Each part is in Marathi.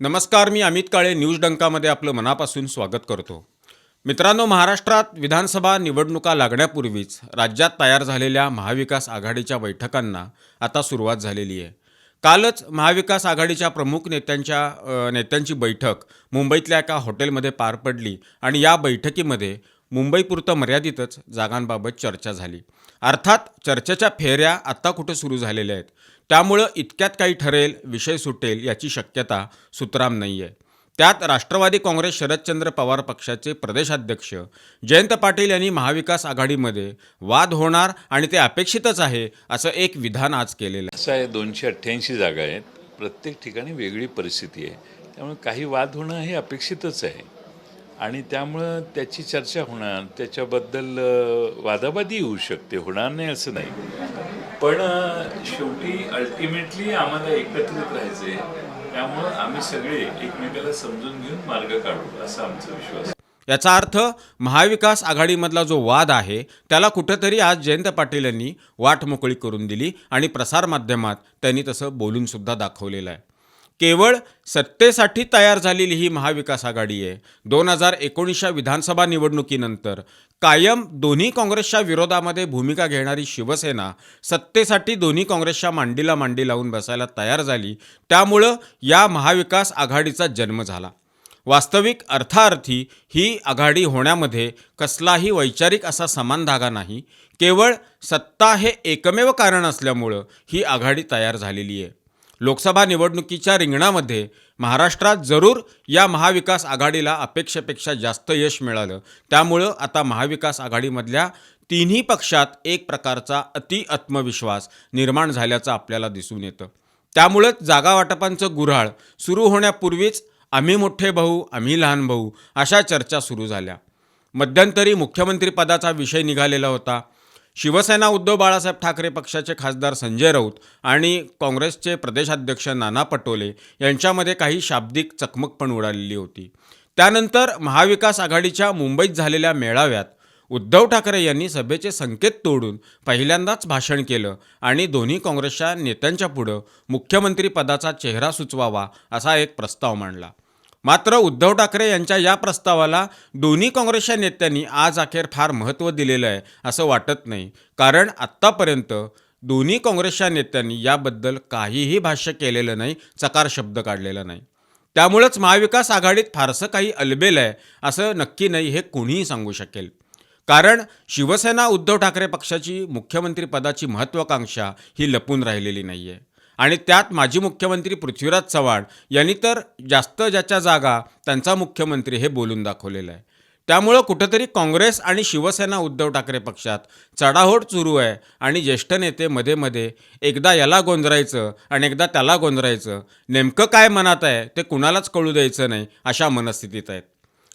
नमस्कार मी अमित काळे न्यूज डंकामध्ये आपलं मनापासून स्वागत करतो. मित्रांनो महाराष्ट्रात विधानसभा निवडणुका लागण्यापूर्वीच राज्यात तयार झालेल्या महाविकास आघाडीच्या बैठकांना आता सुरुवात झालेली आहे. कालच महाविकास आघाडीच्या प्रमुख नेत्यांच्या नेत्यांची बैठक मुंबईतल्या एका हॉटेलमध्ये पार पडली आणि या बैठकीमध्ये मुंबईपुरतं मर्यादितच जागांबाबत चर्चा झाली. अर्थात चर्चेच्या फेऱ्या आत्ता कुठं सुरू झालेल्या आहेत? त्यामुळं इतक्यात काही ठरेल विषय सुटेल याची शक्यता सुतराम नाही आहे त्यात राष्ट्रवादी काँग्रेस शरदचंद्र पवार पक्षाचे प्रदेशाध्यक्ष जयंत पाटील यांनी महाविकास आघाडीमध्ये वाद होणार आणि ते अपेक्षितच आहे असं एक विधान आज केलेलं आहे. असं आहे दोनशे अठ्ठ्याऐंशी जागा आहेत. प्रत्येक ठिकाणी वेगळी परिस्थिती आहे. त्यामुळे काही वाद होणं हे अपेक्षितच आहे. आणि त्यामुळं त्याची चर्चा होणार त्याच्याबद्दल वादावादी होऊ शकते होणार नाही असं नाही. पण शेवटी अल्टिमेटली आम्हाला एकत्रित राहायचे त्यामुळं आम्ही सगळे एकमेकाला समजून घेऊन मार्ग काढू असा आमचा विश्वास याचा अर्थ महाविकास आघाडीमधला जो वाद आहे त्याला कुठेतरी आज जयंत पाटील यांनी वाट मोकळी करून दिली आणि प्रसारमाध्यमात त्यांनी तसं बोलूनसुद्धा दाखवलेलं आहे. केवळ सत्तेसाठी तयार झालेली ही महाविकास आघाडी आहे. दोन हजार एकोणीसच्या विधानसभा निवडणुकीनंतर कायम दोन्ही काँग्रेसच्या विरोधामध्ये भूमिका घेणारी शिवसेना सत्तेसाठी दोन्ही काँग्रेसच्या मांडीला मांडी लावून बसायला तयार झाली. त्यामुळं या महाविकास आघाडीचा जन्म झाला. वास्तविक अर्थार्थी ही आघाडी होण्यामध्ये कसलाही वैचारिक असा समान धागा नाही. केवळ सत्ता हे एकमेव कारण असल्यामुळं ही आघाडी तयार झालेली आहे. लोकसभा निवडणुकीच्या रिंगणामध्ये महाराष्ट्रात जरूर या महाविकास आघाडीला अपेक्षेपेक्षा जास्त यश मिळालं. त्यामुळं आता महाविकास आघाडीमधल्या तिन्ही पक्षात एक प्रकारचा अति आत्मविश्वास निर्माण झाल्याचं आपल्याला दिसून येतं. त्यामुळंच जागावाटपांचं गुऱ्हाळ सुरू होण्यापूर्वीच आम्ही मोठे भाऊ आम्ही लहान भाऊ अशा चर्चा सुरू झाल्या. मध्यंतरी मुख्यमंत्रीपदाचा विषय निघालेला होता. शिवसेना उद्धव बाळासाहेब ठाकरे पक्षाचे खासदार संजय राऊत आणि काँग्रेसचे प्रदेशाध्यक्ष नाना पटोले यांच्यामध्ये काही शाब्दिक चकमक पण उडालेली होती. त्यानंतर महाविकास आघाडीच्या मुंबईत झालेल्या मेळाव्यात उद्धव ठाकरे यांनी सभेचे संकेत तोडून पहिल्यांदाच भाषण केलं आणि दोन्ही काँग्रेसच्या नेत्यांच्या पुढं मुख्यमंत्रीपदाचा चेहरा सुचवावा असा एक प्रस्ताव मांडला. मात्र उद्धव ठाकरे यांच्या या प्रस्तावाला दोन्ही काँग्रेसच्या नेत्यांनी आज अखेर फार महत्त्व दिलेलं आहे असं वाटत नाही. कारण आत्तापर्यंत दोन्ही काँग्रेसच्या नेत्यांनी याबद्दल काहीही भाष्य केलेलं नाही चकार शब्द काढलेला नाही. त्यामुळंच महाविकास आघाडीत फारसं काही अलबेल आहे असं नक्की नाही हे कोणीही सांगू शकेल. कारण शिवसेना उद्धव ठाकरे पक्षाची मुख्यमंत्रीपदाची महत्त्वाकांक्षा ही लपून राहिलेली नाही आहे आणि त्यात माजी मुख्यमंत्री पृथ्वीराज चव्हाण यांनी तर जास्त ज्याच्या जागा त्यांचा मुख्यमंत्री हे बोलून दाखवलेलं आहे. त्यामुळं कुठंतरी काँग्रेस आणि शिवसेना उद्धव ठाकरे पक्षात चढाओढ सुरू आहे आणि ज्येष्ठ नेते मध्ये मध्ये एकदा याला गोंजरायचं आणि एकदा त्याला गोंजरायचं नेमकं काय मनात आहे ते कुणालाच कळू द्यायचं नाही अशा मनस्थितीत आहेत.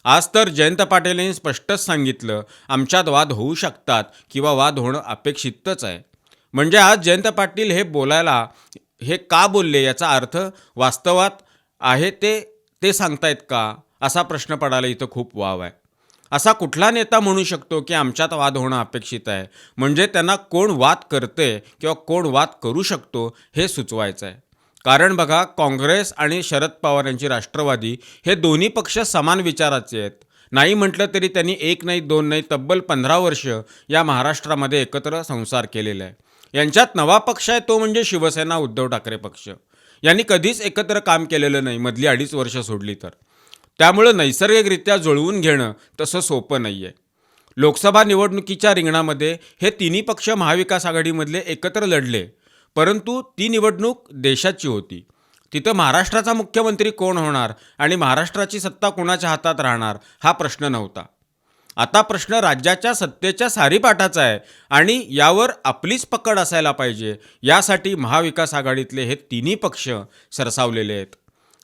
आज तर जयंत पाटील यांनी स्पष्टच सांगितलं आमच्यात वाद होऊ शकतात किंवा वाद होणं अपेक्षितच आहे. म्हणजे आज जयंत पाटील हे बोलायला हे का बोलले याचा अर्थ वास्तवात आहे ते ते सांगतायत का? असा प्रश्न पडायला इथं खूप वाव आहे. असा कुठला नेता म्हणू शकतो की आमच्यात वाद होणं अपेक्षित आहे? म्हणजे त्यांना कोण वाद करते किंवा कोण वाद करू शकतो हे सुचवायचं आहे कारण बघा काँग्रेस आणि शरद पवार यांची राष्ट्रवादी हे दोन्ही पक्ष समान विचाराचे आहेत. नाही म्हटलं तरी त्यांनी एक नाही दोन नाही तब्बल पंधरा वर्ष या महाराष्ट्रामध्ये एकत्र संसार केलेला आहे. यांच्यात नवा पक्ष आहे तो म्हणजे शिवसेना उद्धव ठाकरे पक्ष. यांनी कधीच एकत्र काम केलेलं नाही मधली अडीच वर्ष सोडली तर. त्यामुळं नैसर्गिकरित्या जुळवून घेणं तसं सोपं नाही आहे लोकसभा निवडणुकीच्या रिंगणामध्ये हे तिन्ही पक्ष महाविकास आघाडीमधले एकत्र लढले परंतु ती निवडणूक देशाची होती. तिथं महाराष्ट्राचा मुख्यमंत्री कोण होणार आणि महाराष्ट्राची सत्ता कोणाच्या हातात राहणार हा प्रश्न नव्हता. आता प्रश्न राज्याच्या सत्तेच्या सारीपाठाचा आहे आणि यावर आपलीच पकड असायला पाहिजे. यासाठी महाविकास आघाडीतले हे तिन्ही पक्ष सरसावलेले आहेत.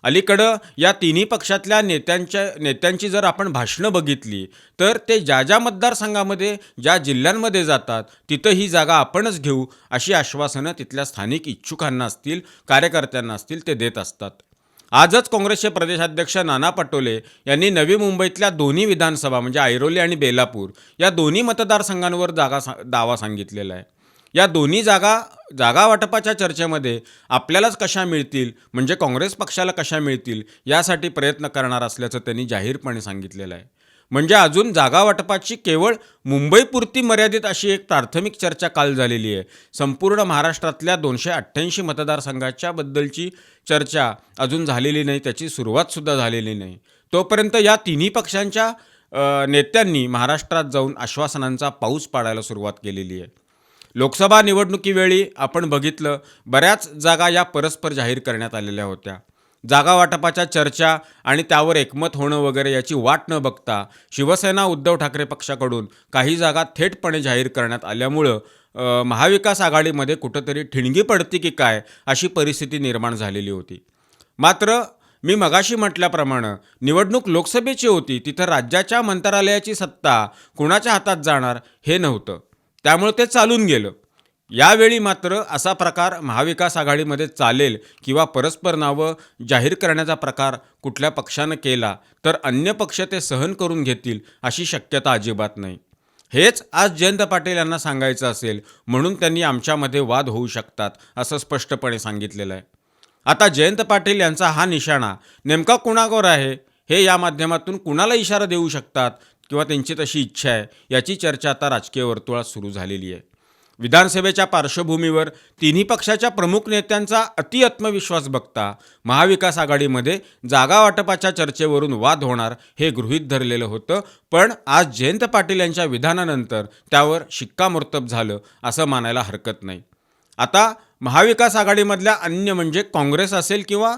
अलीकडं या तिन्ही पक्षातल्या नेत्यांच्या नेत्यांची जर आपण भाषणं बघितली तर ते ज्या ज्या मतदारसंघामध्ये ज्या जिल्ह्यांमध्ये जातात तिथं ही जागा आपणच घेऊ अशी आश्वासनं तिथल्या स्थानिक इच्छुकांना असतील कार्यकर्त्यांना असतील ते देत असतात. आजच काँग्रेसचे प्रदेशाध्यक्ष नाना पटोले यांनी नवी मुंबईतल्या दोन्ही विधानसभा म्हणजे ऐरोली आणि बेलापूर या दोन्ही मतदारसंघांवर जागा सा दावा सांगितलेला आहे. या दोन्ही जागा जागा वाटपाच्या चर्चेमध्ये आपल्यालाच कशा मिळतील म्हणजे काँग्रेस पक्षाला कशा मिळतील यासाठी प्रयत्न करणार असल्याचं त्यांनी जाहीरपणे सांगितलेलं आहे. म्हणजे अजून जागा वाटपाची केवळ मुंबईपुरती मर्यादित अशी एक प्राथमिक चर्चा काल झालेली आहे. संपूर्ण महाराष्ट्रातल्या दोनशे अठ्ठ्याऐंशी मतदारसंघाच्या बद्दलची चर्चा अजून झालेली नाही त्याची सुरुवातसुद्धा झालेली नाही. तोपर्यंत या तिन्ही पक्षांच्या नेत्यांनी महाराष्ट्रात जाऊन आश्वासनांचा पाऊस पाडायला सुरुवात केलेली आहे. लोकसभा निवडणुकीवेळी आपण बघितलं बऱ्याच जागा या परस्पर जाहीर करण्यात आलेल्या होत्या. जागा वाटपाच्या चर्चा आणि त्यावर एकमत होणं वगैरे याची वाट न बघता शिवसेना उद्धव ठाकरे पक्षाकडून काही जागा थेटपणे जाहीर करण्यात आल्यामुळं महाविकास आघाडीमध्ये कुठंतरी ठिणगी पडती की काय अशी परिस्थिती निर्माण झालेली होती. मात्र मी मगाशी म्हटल्याप्रमाणे निवडणूक लोकसभेची होती तिथं राज्याच्या मंत्रालयाची सत्ता कुणाच्या हातात जाणार हे नव्हतं. त्यामुळे ते चालून गेलं. यावेळी मात्र असा प्रकार महाविकास आघाडीमध्ये चालेल किंवा परस्पर नावं जाहीर करण्याचा प्रकार कुठल्या पक्षानं केला तर अन्य पक्ष ते सहन करून घेतील अशी शक्यता अजिबात नाही. हेच आज जयंत पाटील यांना सांगायचं असेल म्हणून त्यांनी आमच्यामध्ये वाद होऊ शकतात असं स्पष्टपणे सांगितलेलं आहे. आता जयंत पाटील यांचा हा निशाणा नेमका कुणावर आहे? हे या माध्यमातून कुणाला इशारा देऊ शकतात? किंवा त्यांची तशी इच्छा आहे? याची चर्चा आता राजकीय वर्तुळात सुरू झालेली आहे. विधानसभेच्या पार्श्वभूमीवर तिन्ही पक्षाच्या प्रमुख नेत्यांचा अति आत्मविश्वास बघता महाविकास आघाडीमध्ये जागा वाटपाच्या चर्चेवरून वाद होणार हे गृहीत धरलेलं होतं. पण आज जयंत पाटील यांच्या विधानानंतर त्यावर शिक्कामोर्तब झालं असं मानायला हरकत नाही. आता महाविकास आघाडीमधल्या अन्य म्हणजे काँग्रेस असेल किंवा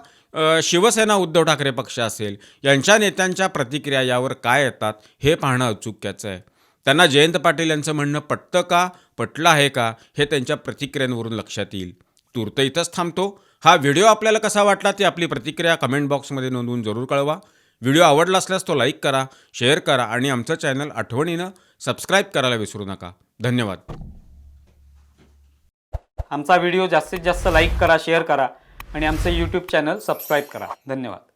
शिवसेना उद्धव ठाकरे पक्ष असेल यांच्या नेत्यांच्या प्रतिक्रिया यावर काय येतात हे पाहणं अचूक्याचं आहे. त्यांना जयंत पाटील यांचं म्हणणं पटतं का पटलं आहे का हे त्यांच्या प्रतिक्रियांवरून लक्षात येईल. तूर्त इथंच थांबतो. हा व्हिडिओ आपल्याला कसा वाटला ती आपली प्रतिक्रिया कमेंट बॉक्समध्ये नोंदवून जरूर कळवा. व्हिडिओ आवडला असल्यास तो लाईक करा शेअर करा आणि आमचं चॅनल आठवणीनं सबस्क्राईब करायला विसरू नका. धन्यवाद. आमचा व्हिडिओ जास्तीत जास्त लाईक करा शेअर करा आणि आमचं यूट्यूब चॅनल सबस्क्राईब करा. धन्यवाद.